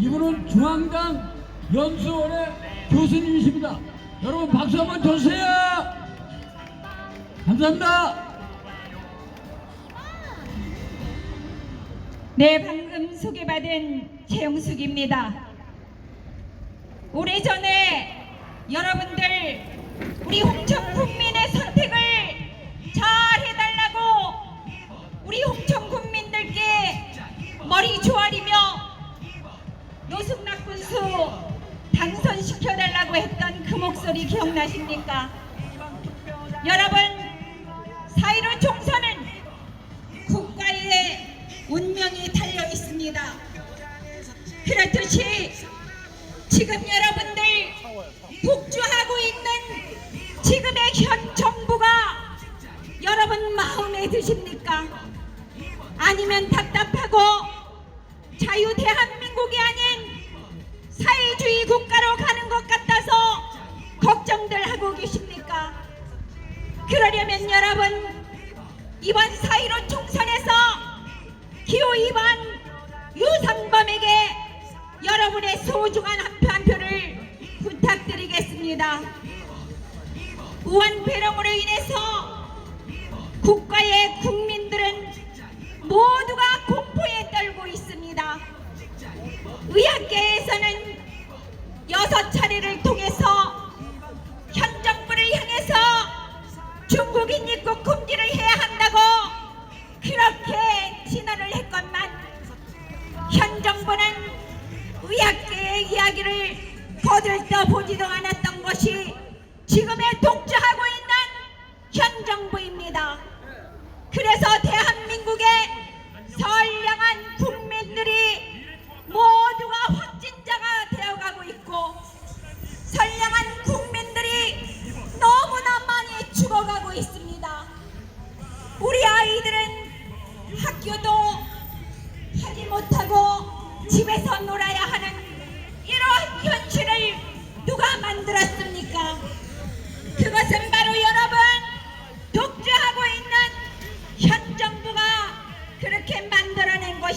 이분은 중앙당 연수원의 교수님이십니다. 여러분 박수 한번 주세요. 감사합니다. 네, 방금 소개받은 최영숙입니다. 오래전에 여러분들 우리 홍천 국민 당선시켜달라고 했던 그 목소리 기억나십니까? 여러분, 4.15 총선은 국가의 운명이 달려 있습니다. 그렇듯이 지금 여러분들 복주하고 있는 지금의 현 정부가 여러분 마음에 드십니까? 아니면 답답하고 자유 대한민국이 아닌 계십니까? 그러려면 여러분 이번 4.15 총선에서 기호 2번 유상범에게 여러분의 소중한 한 표 한 표를 부탁드리겠습니다. 우한폐령으로 인해서 국가의 국민들은 모두가 공포에 떨고 있습니다. 의학계에서는 여섯 차례를 통해 이야기를 거들떠 보지도 않았던 것이 지금의 독주하고 있는 현 정부입니다. 그래서 대한민국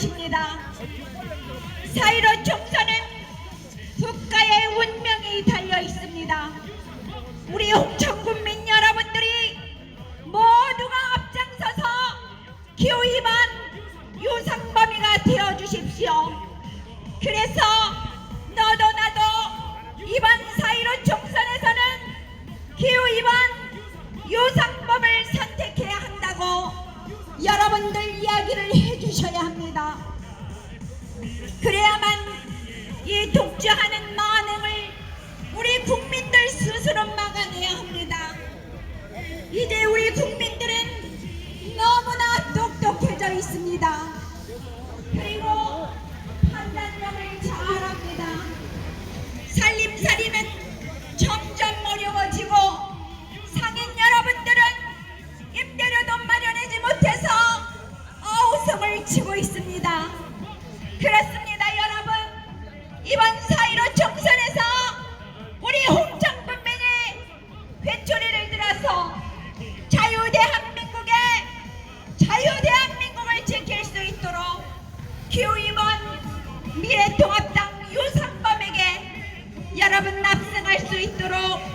것입니다. 4.15 총선은 국가의 운명이 달려 있습니다. 우리 홍천 국민 여러분들이 모두가 앞장서서 기호 2번 유상범이가 되어 주십시오. 그래서 여러분들 이야기를 해주셔야 합니다. 그래야만 이 독주하는 2번 미래통합당 유상범에게 여러분 납승할 수 있도록